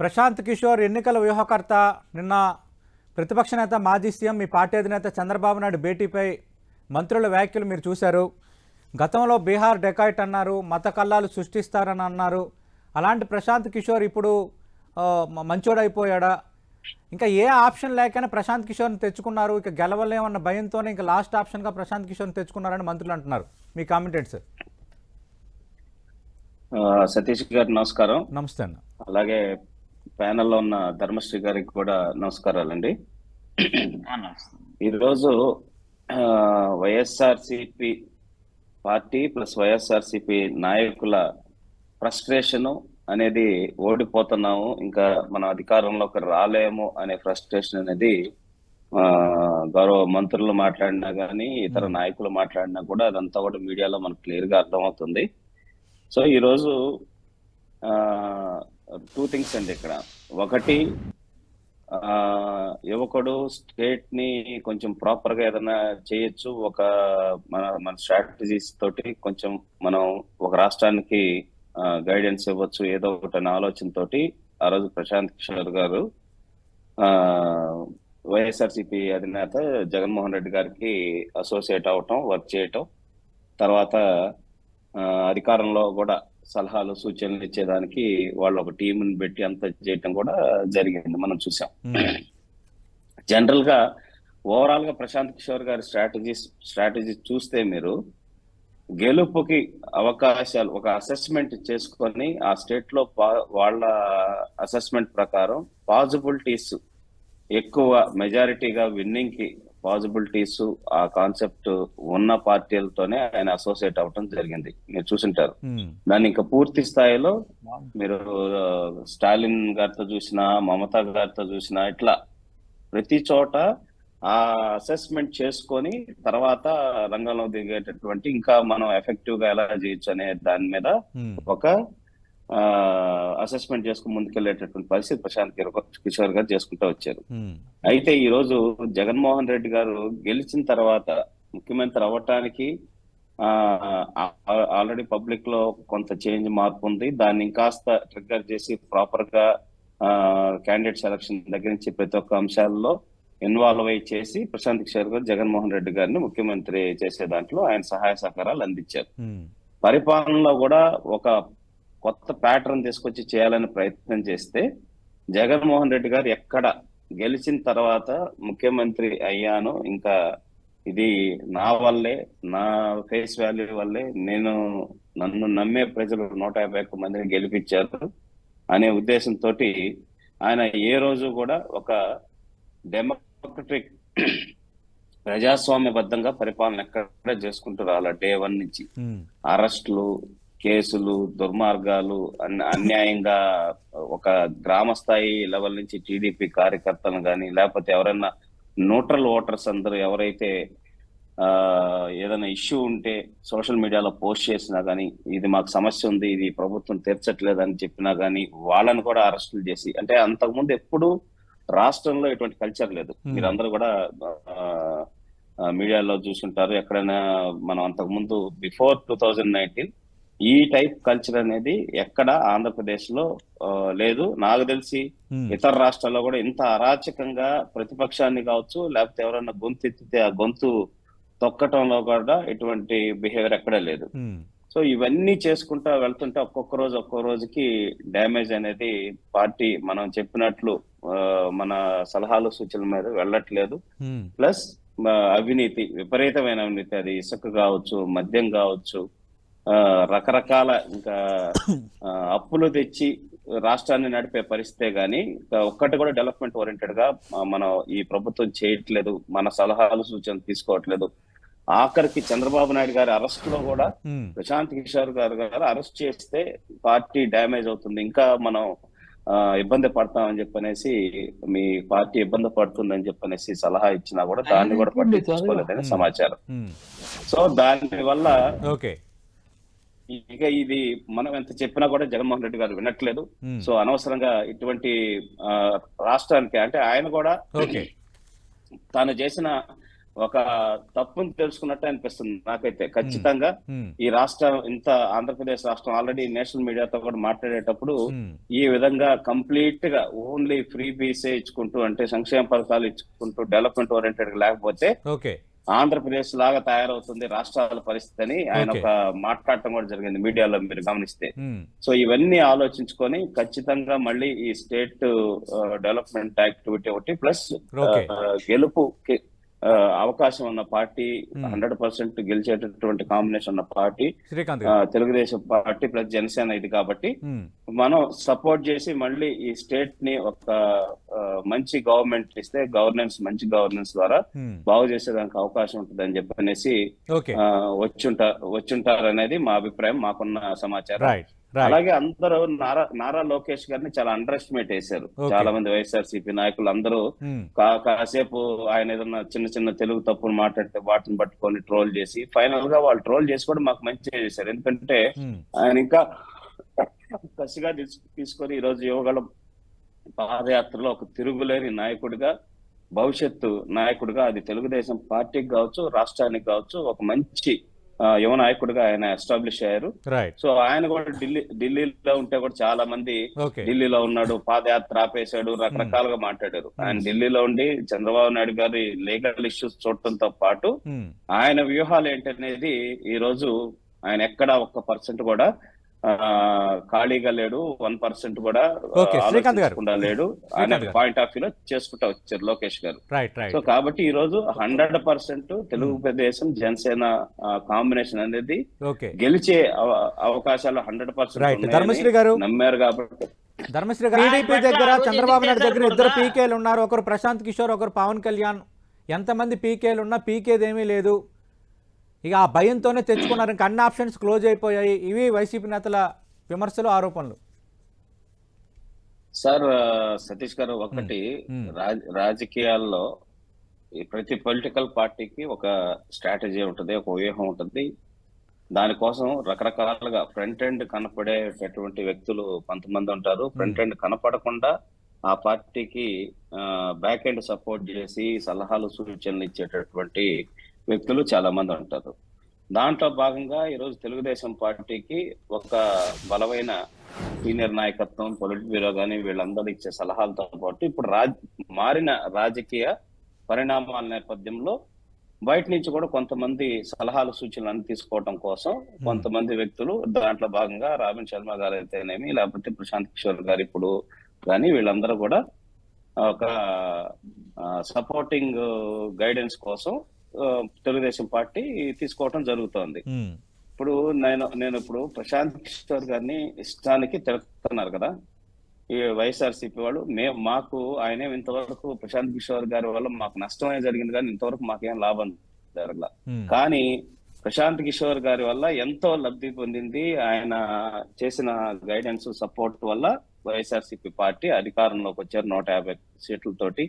ప్రశాంత్ కిషోర్ ఎన్నికల వ్యూహకర్త. నిన్న ప్రతిపక్ష నేత మాజీ సీఎం మీ పార్టీ అధినేత చంద్రబాబు నాయుడు భేటీపై మంత్రుల వ్యాఖ్యలు మీరు చూశారు. గతంలో బీహార్ డెకాయిట్ అన్నారు మత కల్లాలు సృష్టిస్తారని అన్నారు. అలాంటి ప్రశాంత్ కిషోర్ ఇప్పుడు మంచోడైపోయాడా? ఇంకా ఏ ఆప్షన్ లేకనే ప్రశాంత్ కిషోర్ని తెచ్చుకున్నారు. ఇక గెలవలేమన్న భయంతోనే ఇంకా లాస్ట్ ఆప్షన్గా ప్రశాంత్ కిషోర్ని తెచ్చుకున్నారని మంత్రులు అంటున్నారు. మీ కామెంటెంట్స్? సతీష్ గారు నమస్కారం. నమస్తే అలాగే ప్యానెల్లో ఉన్న ధర్మశ్రీ గారికి కూడా నమస్కారాలండి. ఈరోజు వైఎస్ఆర్సిపి పార్టీ ప్లస్ వైఎస్ఆర్సిపి నాయకుల ఫ్రస్ట్రేషన్ అనేది ఓడిపోతున్నాము ఇంకా మన అధికారంలోకి రాలేము అనే ఫ్రస్ట్రేషన్ అనేది గౌరవ మంత్రులు మాట్లాడినా కానీ ఇతర నాయకులు మాట్లాడినా కూడా అదంతా కూడా మీడియాలో మనకు క్లియర్గా అర్థమవుతుంది. సో ఈరోజు టూ థింగ్స్ అండి ఇక్కడ. ఒకటి యువకుడు స్టేట్ని కొంచెం ప్రాపర్గా ఏదైనా చేయొచ్చు. ఒక మన మన స్ట్రాటజీస్ తోటి కొంచెం మనం ఒక రాష్ట్రానికి గైడెన్స్ ఇవ్వచ్చు. ఏదో ఒకటి అనే ఆలోచనతోటి ఆ రోజు ప్రశాంత్ కిషోర్ గారు ఆ వైఎస్ఆర్సిపి అధినేత జగన్మోహన్ రెడ్డి గారికి అసోసియేట్ అవటం వర్క్ చేయటం. తర్వాత అధికారంలో కూడా సలహాలు సూచనలు ఇచ్చేదానికి వాళ్ళు ఒక టీంని పెట్టి అంత చేయటం కూడా జరిగింది. మనం చూసాం. జనరల్గా ఓవరాల్గా ప్రశాంత్ కిషోర్ గారి స్ట్రాటజీ స్ట్రాటజీ చూస్తే మీరు గెలుపుకి అవకాశాలు ఒక అసెస్మెంట్ చేసుకొని ఆ స్టేట్లో వాళ్ళ అసెస్మెంట్ ప్రకారం పాజిబిలిటీస్ ఎక్కువ మెజారిటీగా విన్నింగ్కి పాజిబిలిటీస్ ఆ కాన్సెప్ట్ ఉన్న పార్టీలతోనే ఆయన అసోసియేట్ అవ్వటం జరిగింది. మీరు చూసింటారు. దాన్ని ఇంకా పూర్తి స్థాయిలో మీరు స్టాలిన్ గారితో చూసినా మమతా గారితో చూసినా ఇట్లా ప్రతి చోట ఆ అసెస్మెంట్ చేసుకొని తర్వాత రంగంలో దిగేటటువంటి ఇంకా మనం ఎఫెక్టివ్గా ఎలా చేయొచ్చు అనే దాని మీద ఒక అసెస్మెంట్ చేసుకుని ముందుకెళ్ళేటటువంటి పరిస్థితి ప్రశాంత్ కిషోర్ గారు చేసుకుంటూ వచ్చారు. అయితే ఈ రోజు జగన్మోహన్ రెడ్డి గారు గెలిచిన తర్వాత ముఖ్యమంత్రి అవ్వటానికి ఆల్రెడీ పబ్లిక్లో కొంత చేంజ్ మార్పు ఉంది. దాన్ని ఇంకాస్త ట్రిగ్గర్ చేసి ప్రాపర్గా క్యాండిడేట్ సెలక్షన్ దగ్గర నుంచి ప్రతి ఒక్క అంశాల్లో ఇన్వాల్వ్ అయ్యి చేసి ప్రశాంత్ కిషోర్ గారు జగన్మోహన్ రెడ్డి గారిని ముఖ్యమంత్రి చేసే దాంట్లో ఆయన సహాయ సహకారాలు అందించారు. పరిపాలనలో కూడా ఒక కొత్త ప్యాటర్న్ తీసుకొచ్చి చేయాలని ప్రయత్నం చేస్తే జగన్మోహన్ రెడ్డి గారు ఎక్కడ గెలిచిన తర్వాత ముఖ్యమంత్రి అయ్యాను ఇంకా ఇది నా వల్లే నా ఫేస్ వాల్యూ వల్లే నేను నన్ను నమ్మే ప్రజలు నూట యాభై ఒక్క మందిని గెలిపించారు అనే ఉద్దేశంతో ఆయన ఏ రోజు కూడా ఒక డెమోక్రటిక్ ప్రజాస్వామ్యబద్ధంగా పరిపాలన ఎక్కడ చేసుకుంటూ రాల డే వన్ నుంచి ఉమ్, అరెస్టులు కేసులు దుర్మార్గాలు అన్- అన్యాయంగా ఒక గ్రామ స్థాయి లెవెల్ నుంచి టీడీపీ కార్యకర్తలను కానీ లేకపోతే ఎవరైనా న్యూట్రల్ ఓటర్స్ అందరూ ఎవరైతే ఆ ఏదైనా ఇష్యూ ఉంటే సోషల్ మీడియాలో పోస్ట్ చేసినా కానీ ఇది మాకు సమస్య ఉంది ఇది ప్రభుత్వం తీర్చట్లేదు అని చెప్పినా కానీ వాళ్ళని కూడా అరెస్టులు చేసి అంటే అంతకుముందు ఎప్పుడు రాష్ట్రంలో ఎటువంటి కల్చర్ లేదు. మీరందరూ కూడా మీడియాలో చూసుంటారు ఎక్కడైనా మనం అంతకుముందు బిఫోర్ టూ థౌజండ్ నైన్టీన్ ఈ టైప్ కల్చర్ అనేది ఎక్కడ ఆంధ్రప్రదేశ్లో లేదు. నాకు తెలిసి ఇతర రాష్ట్రాల్లో కూడా ఇంత అరాచకంగా ప్రతిపక్షాన్ని కావచ్చు లేకపోతే ఎవరైనా గొంతు ఎత్తితే ఆ గొంతు తొక్కటంలో కూడా ఎటువంటి బిహేవియర్ ఎక్కడా లేదు. సో ఇవన్నీ చేసుకుంటా వెళ్తుంటే ఒక్కొక్క రోజు ఒక్కో రోజుకి డ్యామేజ్ అనేది పార్టీ మనం చెప్పినట్లు మన సలహాలు సూచనల మీద వెళ్ళట్లేదు. ప్లస్ అవినీతి విపరీతమైన అవినీతి. అది ఇసుక కావచ్చు మద్యం కావచ్చు రకరకాల ఇంకా అప్పులు తెచ్చి రాష్ట్రాన్ని నడిపే పరిస్థితే గాని ఒక్కటి కూడా డెవలప్మెంట్ ఓరియంటెడ్గా మనం ఈ ప్రభుత్వం చేయట్లేదు మన సలహాలు సూచనలు తీసుకోవట్లేదు. ఆఖరికి చంద్రబాబు నాయుడు గారి అరెస్ట్లో కూడా ప్రశాంత్ కిషోర్ గారు గారు అరెస్ట్ చేస్తే పార్టీ డ్యామేజ్ అవుతుంది ఇంకా మనం ఇబ్బంది పడతామని చెప్పనేసి మీ పార్టీ ఇబ్బంది పడుతుందని చెప్పనేసి సలహా ఇచ్చినా కూడా దాన్ని కూడా పట్టించుకోలేదని సమాచారం. సో దాని వల్ల ఇక ఇది మనం ఎంత చెప్పినా కూడా జగన్మోహన్ రెడ్డి గారు వినట్లేదు. ఉమ్, సో అనవసరంగా ఇటువంటి రాష్ట్రానికి అంటే ఆయన కూడా తాను చేసిన ఒక తప్పుని తెలుసుకున్నట్టు అనిపిస్తుంది నాకైతే. ఖచ్చితంగా ఉమ్, ఈ రాష్ట్రం ఇంత ఆంధ్రప్రదేశ్ రాష్ట్రం ఆల్రెడీ నేషనల్ మీడియాతో కూడా మాట్లాడేటప్పుడు ఈ విధంగా కంప్లీట్గా ఓన్లీ ఫ్రీ బీసే ఇచ్చుకుంటూ అంటే సంక్షేమ పథకాలు ఇచ్చుకుంటూ డెవలప్మెంట్ ఓరియంటెడ్ లేకపోతే ఆంధ్రప్రదేశ్ లాగా తయారవుతుంది రాష్ట్రాల పరిస్థితి అని ఆయన. ఒక మాట్లాడటం కూడా జరిగింది మీడియాలో మీరు గమనిస్తే సో ఇవన్నీ ఆలోచించుకొని ఖచ్చితంగా మళ్ళీ ఈ స్టేట్ డెవలప్మెంట్ యాక్టివిటీ ఒకటి ప్లస్. గెలుపు అవకాశం ఉన్న పార్టీ. హండ్రెడ్ పర్సెంట్ గెలిచేటటువంటి కాంబినేషన్ ఉన్న party Telugu Desam party plus Janasena ఇది కాబట్టి మనం సపోర్ట్ చేసి మళ్ళీ ఈ స్టేట్ని ఒక మంచి గవర్నమెంట్ ఇస్తే గవర్నెన్స్ మంచి గవర్నెన్స్ ద్వారా బాగు చేసేదానికి అవకాశం ఉంటుందని చెప్పనేసి ఓకే. ఆ, వచ్చుంటా వచ్చుంటారు అనేది మా అభిప్రాయం మాకున్న సమాచారం. అలాగే అందరూ నారా నారా లోకేష్ గారిని చాలా అండర్ ఎస్టిమేట్ చేశారు. చాలా మంది వైఎస్ఆర్సీపీ నాయకులు అందరూ కా- కాసేపు ఆయన ఏదన్నా చిన్న చిన్న తెలుగు తప్పులు మాట్లాడితే వాటిని పట్టుకొని ట్రోల్ చేసి ఫైనల్గా వాళ్ళు ట్రోల్ చేసి కూడా మాకు మంచిగా చేశారు. ఎందుకంటే ఉమ్, ఆయన ఇంకా కసిగా తీసు- తీసుకొని ఈరోజు యువగళం పాదయాత్రలో ఒక తిరుగులేని నాయకుడిగా భవిష్యత్తు నాయకుడిగా అది తెలుగుదేశం పార్టీకి కావచ్చు రాష్ట్రానికి కావచ్చు ఒక మంచి యువ నాయకుడిగా ఆయన ఎస్టాబ్లిష్ అయ్యారు. సో ఆయన కూడా ఢిల్లీ ఢిల్లీలో ఉంటే కూడా చాలా మంది ఢిల్లీలో ఉన్నాడు పాదయాత్ర ఆపేశాడు రకరకాలుగా మాట్లాడారు. ఆయన ఢిల్లీలో ఉండి చంద్రబాబు నాయుడు గారి లీగల్ ఇష్యూస్ చూడటంతో పాటు ఉమ్, ఆయన వ్యూహాలు ఏంటనేది ఈ రోజు ఆయన ఎక్కడ ఒక్క పర్సెంట్ కూడా ఖాళీగా లేడు వన్ పర్సెంట్ కూడా. ఆలోచించకుండా లేడు. అనే. పాయింట్ ఆఫ్ వ్యూలో చేసుకుంటా వచ్చారు లోకేష్ గారు. రైట్ రైట్ సో కాబట్టి ఈ రోజు hundred percent Telugu Desam Janasena combination అనేది గెలిచే అవ- అవకాశాలు హండ్రెడ్ Right. ధర్మశ్రీ గారు. నమ్మారు కాబట్టి. ధర్మశ్రీ గారు టీడీపీ దగ్గర చంద్రబాబు నాయుడు దగ్గర ఇద్దరు పీకేలు ఉన్నారు. ఒకరు ప్రశాంత్ కిషోర్ ఒకరు పవన్ కళ్యాణ్. ఎంతమంది పీకేలు ఉన్నా పీకేది ఏమీ లేదు. ఇక ఆ భయంతోనే తెచ్చుకున్నారు. ఇంకా అన్ని ఆప్షన్స్ క్లోజ్ అయిపోయాయి. ఇవి వైసీపీ నేతల విమర్శలు ఆరోపణలు. సార్ సతీష్ గారు ఒకటి రాజకీయాల్లో ప్రతి పొలిటికల్ పార్టీకి ఒక స్ట్రాటజీ ఉంటుంది ఒక వ్యూహం ఉంటుంది. దానికోసం రకరకాలుగా ఫ్రంట్ ఎండ్ కనపడేటటువంటి వ్యక్తులు కొంతమంది ఉంటారు. ఫ్రంట్ ఎండ్ కనపడకుండా ఆ పార్టీకి బ్యాక్ ఎండ్ సపోర్ట్ చేసి సలహాలు సూచనలు ఇచ్చేటటువంటి వ్యక్తులు చాలా మంది ఉంటారు. దాంట్లో భాగంగా ఈరోజు తెలుగుదేశం పార్టీకి ఒక బలమైన సీనియర్ నాయకత్వం పొలిట్ బ్యూరో కానీ వీళ్ళందరూ ఇచ్చే సలహాలతో పాటు ఇప్పుడు రాజ్ మారిన రాజకీయ పరిణామాల నేపథ్యంలో బయట నుంచి కూడా కొంతమంది సలహాలు సూచనలు అన్ని తీసుకోవడం కోసం కొంతమంది వ్యక్తులు దాంట్లో భాగంగా రాబిన్ శర్మ గారు అయితేనేమి లేకపోతే ప్రశాంత్ కిషోర్ గారు ఇప్పుడు కానీ వీళ్ళందరూ కూడా ఒక సపోర్టింగ్ గైడెన్స్ కోసం తెలుగుదేశం పార్టీ తీసుకోవటం జరుగుతోంది. ఇప్పుడు నేను నేను ఇప్పుడు ప్రశాంత్ కిషోర్ గారిని ఇష్టానికి తిరుగుతున్నారు కదా. ఈ వైఎస్ఆర్సీపీ వాళ్ళు మే మాకు ఆయనే ఇంతవరకు ప్రశాంత్ కిషోర్ గారి వల్ల మాకు నష్టమే జరిగింది కానీ ఇంతవరకు మాకేం లాభం జరగల. కానీ ప్రశాంత్ కిషోర్ గారి వల్ల ఎంతో లబ్ధి పొందింది. ఆయన చేసిన గైడెన్స్ సపోర్ట్ వల్ల వైఎస్ఆర్సీపీ పార్టీ అధికారంలోకి వచ్చారు నూట యాభై సీట్లతోటి.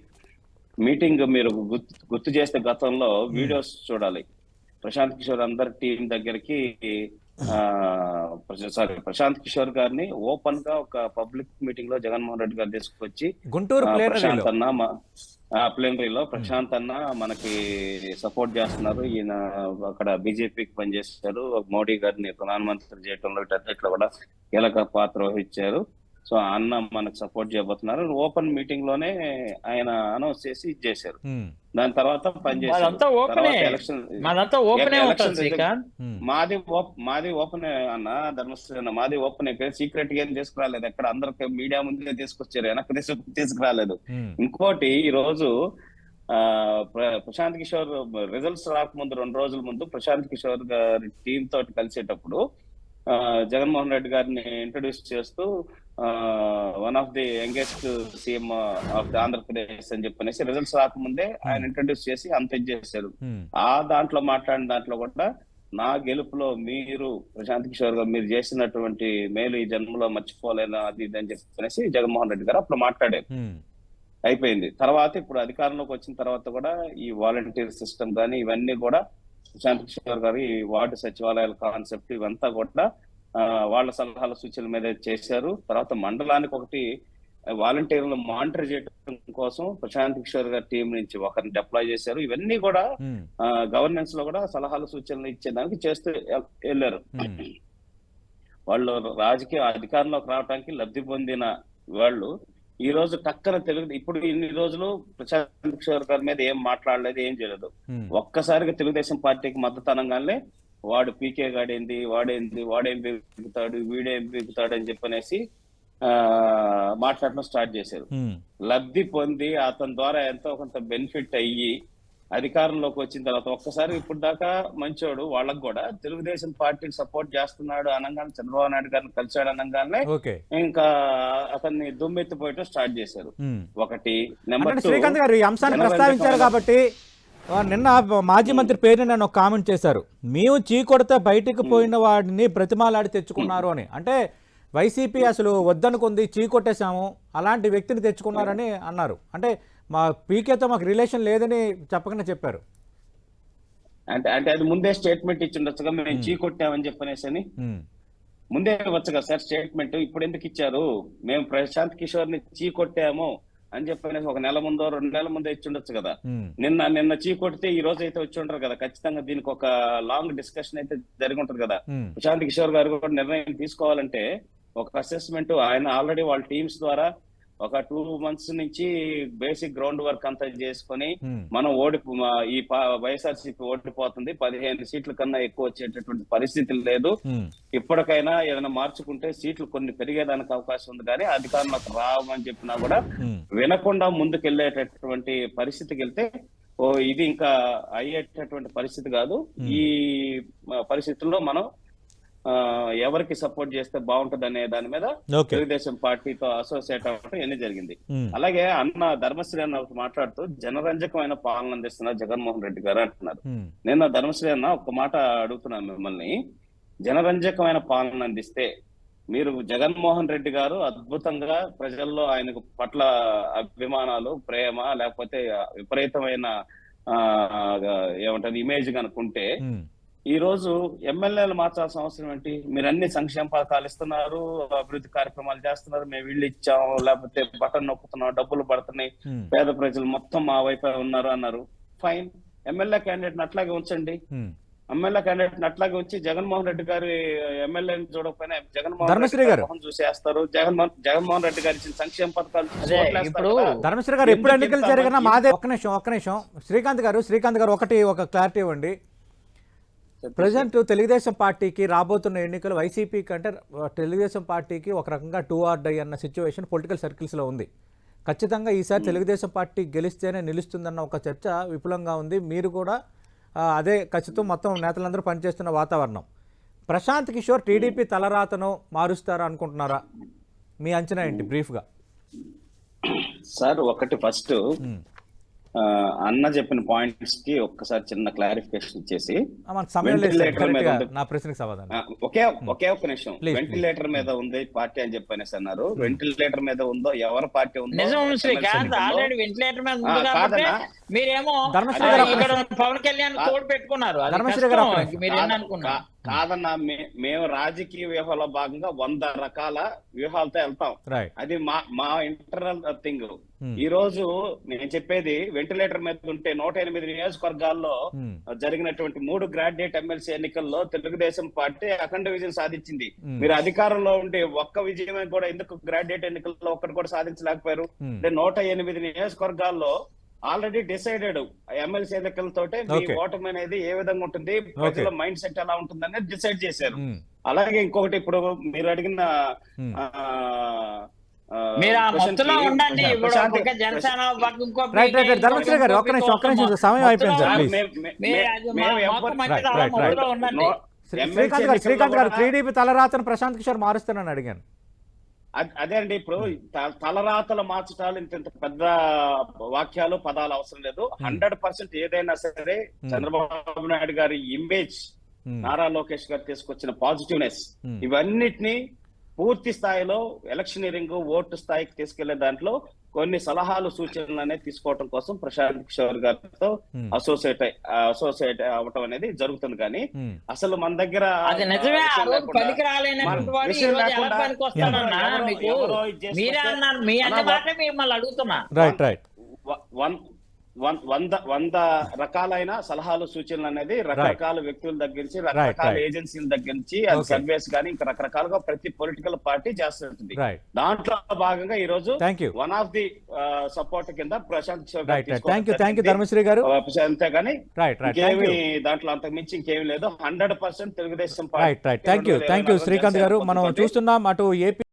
మీటింగ్ మీరు గుర్తు గుర్తు చేస్తే గతంలో వీడియోస్ చూడాలి. ప్రశాంత్ కిషోర్ అందరి టీం దగ్గరికి సారీ ప్రశాంత్ కిషోర్ గారిని ఓపెన్గా ఒక పబ్లిక్ మీటింగ్లో జగన్మోహన్ రెడ్డి గారు తీసుకొచ్చి గుంటూరు ప్రశాంత్ అన్న ప్లేనరీలో ప్రశాంత్ అన్న మనకి సపోర్ట్ చేస్తున్నారు. ఈయన అక్కడ బీజేపీకి పనిచేస్తారు మోడీ గారిని ప్రధానమంత్రి చేయడంలో ఇట్లా కూడా కీలక పాత్ర వహించారు. సో అన్న మనకు సపోర్ట్ చేయబోతున్నారు. ఓపెన్ మీటింగ్లోనే ఆయన అనౌన్స్ చేసి ఇది చేశారు. దాని తర్వాత ఉమ్, మాది మాది ఓపెన్ అన్న ధర్మశ్రీ అన్న మాది ఓపెన్ అయిపోయి సీక్రెట్గా ఏం తీసుకురాలేదు. ఎక్కడ అందరికి మీడియా ముందే తీసుకొచ్చారు. వెనక్కి తీసుకు తీసుకురాలేదు. ఇంకోటి ఈ రోజు ప్రశాంత్ కిషోర్ రిజల్ట్స్ రాకముందు రెండు రోజుల ముందు ప్రశాంత్ కిషోర్ గారి టీం తోటి కలిసేటప్పుడు జగన్మోహన్ రెడ్డి గారిని ఇంట్రొడ్యూస్ చేస్తూ one of the youngest CM of the Andhra Pradesh అని చెప్పనేసి రిజల్ట్స్ రాకముందే ఆయన ఇంట్రొడ్యూస్ చేసి అంత చేశారు. ఉమ్, ఆ దాంట్లో మాట్లాడిన దాంట్లో కూడా నా గెలుపులో మీరు ప్రశాంత్ కిషోర్ గారు మీరు చేసినటువంటి మేలు ఈ జన్మలో మర్చిపోలేను అది ఇది అని చెప్పనేసి జగన్మోహన్ రెడ్డి గారు అప్పుడు మాట్లాడారు. ఉమ్, అయిపోయింది. తర్వాత ఇప్పుడు అధికారంలోకి వచ్చిన తర్వాత కూడా ఈ వాలంటీర్ సిస్టమ్ కానీ ఇవన్నీ కూడా ప్రశాంత్ కిషోర్ గారు వార్డు సచివాలయాల కాన్సెప్ట్ ఇవంతా కూడా వాళ్ళ సలహాల సూచనల మీద చేశారు. తర్వాత మండలానికి ఒకటి వాలంటీర్లు మానిటర్ చేయడం కోసం ప్రశాంత్ కిషోర్ గారి టీం నుంచి ఒకరిని డిప్లాయ్ చేశారు. ఇవన్నీ కూడా గవర్నెన్స్లో కూడా సలహాలు సూచనలు ఇచ్చేదానికి చేస్తూ వెళ్ళారు. వాళ్ళు రాజకీయ అధికారంలోకి రావడానికి లబ్ధి పొందిన వాళ్ళు ఈ రోజు టక్కన తెలుగు ఇప్పుడు ఇన్ని రోజులు ప్రశాంత్ కిషోర్ గారి మీద ఏం మాట్లాడలేదు ఏం చేయలేదు. ఒక్కసారిగా తెలుగుదేశం పార్టీకి మద్దతు అనగానే వాడు పీకే గాడేంది వాడేంది వాడేం పీకుతాడు వీడేం పీకుతాడు అని చెప్పనేసి ఆ మాట్లాడడం స్టార్ట్ చేశారు. లబ్ధి పొంది అతని ద్వారా ఎంతో కొంత బెనిఫిట్ అయ్యి అధికారంలోకి వచ్చిన తర్వాత ఒక్కసారి ఇప్పుడు దాకా మంచోడు వాళ్ళకు కూడా తెలుగుదేశం పార్టీకి సపోర్ట్ చేస్తున్నాడు అనగానే చంద్రబాబు నాయుడు గారిని కలిశాడు అనగానే ఇంకా అతన్ని దుమ్మెత్తిపోయటం స్టార్ట్ చేశారు. ఒకటి నెంబర్ శ్రీకాంత్ గారు ఈ అంశాన్ని ప్రస్తావించారు కాబట్టి నిన్న మాజీ మంత్రి పేరు నేను ఒక కామెంట్ చేశారు. మేము చీ కొడితే బయటికి పోయిన వాడిని బ్రతిమాలాడి తెచ్చుకున్నారు అని. అంటే వైసీపీ అసలు వద్దనుకుంది చీ కొట్టేశాము అలాంటి వ్యక్తిని తెచ్చుకున్నారని అన్నారు. అంటే మా పీకేతో మాకు రిలేషన్ లేదని చెప్పకుండా చెప్పారు. అంటే అంటే అది ముందే స్టేట్మెంట్ ఇచ్చి ఉండొచ్చుగా మేము చీ కొట్టామని చెప్పనేసి అని. ముందే వచ్చు కదా సార్ స్టేట్మెంట్ ఇప్పుడు ఎందుకు ఇచ్చారు? మేము ప్రశాంత్ కిషోర్ని చీ కొట్టాము అని చెప్పనేసి ఒక నెల ముందో రెండు నెలల ముందో ఇచ్చి ఉండొచ్చు కదా. నిన్న నిన్న చీ కొడితే ఈ రోజు అయితే వచ్చి ఉంటారు కదా. ఖచ్చితంగా దీనికి ఒక లాంగ్ డిస్కషన్ అయితే జరిగి ఉంటది కదా. ప్రశాంత్ కిషోర్ గారు కూడా నిర్ణయం తీసుకోవాలంటే ఒక అసెస్మెంట్ ఆయన ఆల్రెడీ వాళ్ళ టీమ్స్ ద్వారా ఒక టూ మంత్స్ నుంచి బేసిక్ గ్రౌండ్ వర్క్ అంతా చేసుకొని మనం ఓడి ఈ వైఎస్ఆర్సీపీ ఓడిపోతుంది. పదిహేను సీట్ల కన్నా ఎక్కువ వచ్చేటటువంటి పరిస్థితి లేదు. ఇప్పటికైనా ఏదైనా మార్చుకుంటే సీట్లు కొన్ని పెరిగేదానికి అవకాశం ఉంది. కానీ అధికారంలోకి రావని చెప్పినా కూడా వినకుండా ముందుకెళ్ళేటటువంటి పరిస్థితికి వెళ్తే ఓ ఇది ఇంకా అయ్యేటటువంటి పరిస్థితి కాదు. ఈ పరిస్థితుల్లో మనం ఎవరికి సపోర్ట్ చేస్తే బాగుంటది అనే దాని మీద తెలుగుదేశం పార్టీతో అసోసియేట్ అవ్వడం ఎన్ని జరిగింది. అలాగే అన్న ధర్మశ్రీ అన్న మాట్లాడుతూ జనరంజకమైన పాలన అందిస్తున్నారు జగన్మోహన్ రెడ్డి గారు అంటున్నారు. నేను ధర్మశ్రీ అన్న ఒక మాట అడుగుతున్నాను మిమ్మల్ని. జనరంజకమైన పాలన అందిస్తే మీరు జగన్మోహన్ రెడ్డి గారు అద్భుతంగా ప్రజల్లో ఆయనకు పట్ల అభిమానాలు ప్రేమ లేకపోతే విపరీతమైన ఆ ఏమంటారు ఇమేజ్ కనుకుంటే ఈ రోజు ఎమ్మెల్యేలు మార్చాల్సిన అవసరం ఏంటి? మీరు అన్ని సంక్షేమ పథకాలు ఇస్తున్నారు అభివృద్ధి కార్యక్రమాలు చేస్తున్నారు మేము ఇల్లు ఇచ్చాం లేకపోతే బటన్ నొక్కుతున్నాం డబ్బులు పడుతున్నాయి పేద ప్రజలు మొత్తం మా వైపే ఉన్నారు అన్నారు. ఫైన్ ఎమ్మెల్యే క్యాండిడేట్ అట్లాగే ఉంచండి. ఎమ్మెల్యే క్యాండిడేట్ అట్లాగే వచ్చి జగన్మోహన్ రెడ్డి గారి ఎమ్మెల్యేని చూడకపోయినా జగన్మోహన్ రెడ్డి గారు. చూసేస్తారు జగన్మోహన్ జగన్మోహన్ రెడ్డి గారు ఇచ్చిన సంక్షేమ పథకాలు ఇప్పుడు. ధర్మశ్రీ గారు ఎప్పుడు ఎన్నికలు జరిగినా మాదే ఒక్క నిమిషం ఒక్క నిమిషం. శ్రీకాంత్ గారు శ్రీకాంత్ గారు ఒకటి ఒక క్లారిటీ ఇవ్వండి. ప్రజెంట్ తెలుగుదేశం పార్టీకి రాబోతున్న ఎన్నికలు వైసీపీ కంటే తెలుగుదేశం పార్టీకి ఒక రకంగా టూ ఆర్ డై అన్న సిచ్యువేషన్ పొలిటికల్ సర్కిల్స్లో ఉంది. ఖచ్చితంగా ఈసారి తెలుగుదేశం పార్టీ గెలిస్తేనే నిలుస్తుందన్న ఒక చర్చ విపులంగా ఉంది. మీరు కూడా అదే ఖచ్చితం మొత్తం నేతలందరూ పనిచేస్తున్న వాతావరణం. ప్రశాంత్ కిషోర్ టీడీపీ తలరాతను మారుస్తారా అనుకుంటున్నారా? మీ అంచనా ఏంటి? బ్రీఫ్గా సార్ ఒకటి ఫస్ట్ అన్న చెప్పిన పాయింట్స్కి ఒక్కసారి చిన్న క్లారిఫికేషన్ ఇచ్చేసి. Ventilator మీద. నా ప్రశ్నకు సమాధానం ఒకే ఒకే ఒక నిమిషం Please, వెంటిలేటర్ మీద ఉంది పార్టీ అని చెప్పనేసి అన్నారు వెంటిలేటర్ మీద ఉందో ఎవరి పార్టీ ఉందో ఆల్రెడీ వెంటిలేటర్ మీద కాదన్నా. మీరేమో పవన్ కళ్యాణ్ తోడు పెట్టుకున్నారు. ఒక్క మేము రాజకీయ వ్యూహాల్లో భాగంగా వంద రకాల వ్యూహాలతో వెళ్తాం రైట్ అది మా మా ఇంటర్నల్ థింగ్ Hmm. ఈ రోజు నేను చెప్పేది వెంటిలేటర్ మీద ఉంటే నూట ఎనిమిది నియోజకవర్గాల్లో. జరిగినటువంటి మూడు గ్రాడ్యుయేట్ ఎమ్మెల్సీ ఎన్నికల్లో తెలుగుదేశం పార్టీ అఖండ విజయం సాధించింది. మీరు అధికారంలో ఉంటే ఒక్క విజయమే కూడా ఎందుకు గ్రాడ్యుయేట్ ఎన్నికల్లో ఒక్కటి కూడా సాధించలేకపోయారు. అంటే నూట ఎనిమిది నియోజకవర్గాల్లో ఆల్రెడీ డిసైడెడ్ ఎమ్మెల్సీ ఎన్నికలతోటే మీ. ఓటమి అనేది ఏ విధంగా ఉంటుంది ప్రజల మైండ్ సెట్ ఎలా ఉంటుంది అనేది డిసైడ్ చేశారు. అలాగే ఇంకొకటి ఇప్పుడు మీరు అడిగిన మీరు ఆ question మొత్తులో కి ఉండండి. ఇప్పుడు ప్రశాంత్ ఒక జనసేన ఇంకో రైట్ రైట్ ధర్మశ్రీ గారు ఒక్క నిమిషం ఒక్క నిమిషం సమయం అయిపోయింది సార్ ప్లీజ్. శ్రీకాంత్ గారు శ్రీకాంత్ గారు టీడీపీ తలరాతను కిషోర్ మారుస్తానని అడిగాను. అద్- అండి ఇప్పుడు తలరాతలు మార్చడాలు ఇంత ఇంత పెద్ద వాక్యాలు పదాలు అవసరం లేదు. హండ్రెడ్ పర్సెంట్ ఏదైనా సరే చంద్రబాబు నాయుడు గారి ఇమేజ్. నారా లోకేష్ గారు తీసుకొచ్చిన పాజిటివ్నెస్. ఇవన్నిటిని పూర్తి స్థాయిలో ఎలక్షనీరింగ్ ఓటు స్థాయికి తీసుకెళ్ళే దాంట్లో కొన్ని సలహాలు సూచనలు అనేది తీసుకోవడం కోసం ప్రశాంత్ కిషోర్ గారితో. అసోసియేట్ అసోసియేట్ అవటం అనేది జరుగుతుంది కానీ. అసలు మన దగ్గర అడుగుతున్నా. వంద వంద రకాలైన సలహాలు సూచనలు అనేది రకరకాల వ్యక్తుల దగ్గర నుంచి రకరకాల. ఏజెన్సీల దగ్గర నుంచి అది. సర్వేస్ కానీ ఇంకా రకరకాలుగా ప్రతి పొలిటికల్ పార్టీ చేస్తుంటుంది. దాంట్లో భాగంగా ఈ రోజు వన్ ఆఫ్ ది సపోర్ట్ కింద ప్రశాంత్. ధర్మశ్రీ గారు. ఇంకేమి యూ దాంట్లో అంతకు మించి ఇంకేమి లేదు. Hundred percent Telugu Desam right right thank you thank you Srikanth గారు. మనం చూస్తున్నాం అటు ఏపీ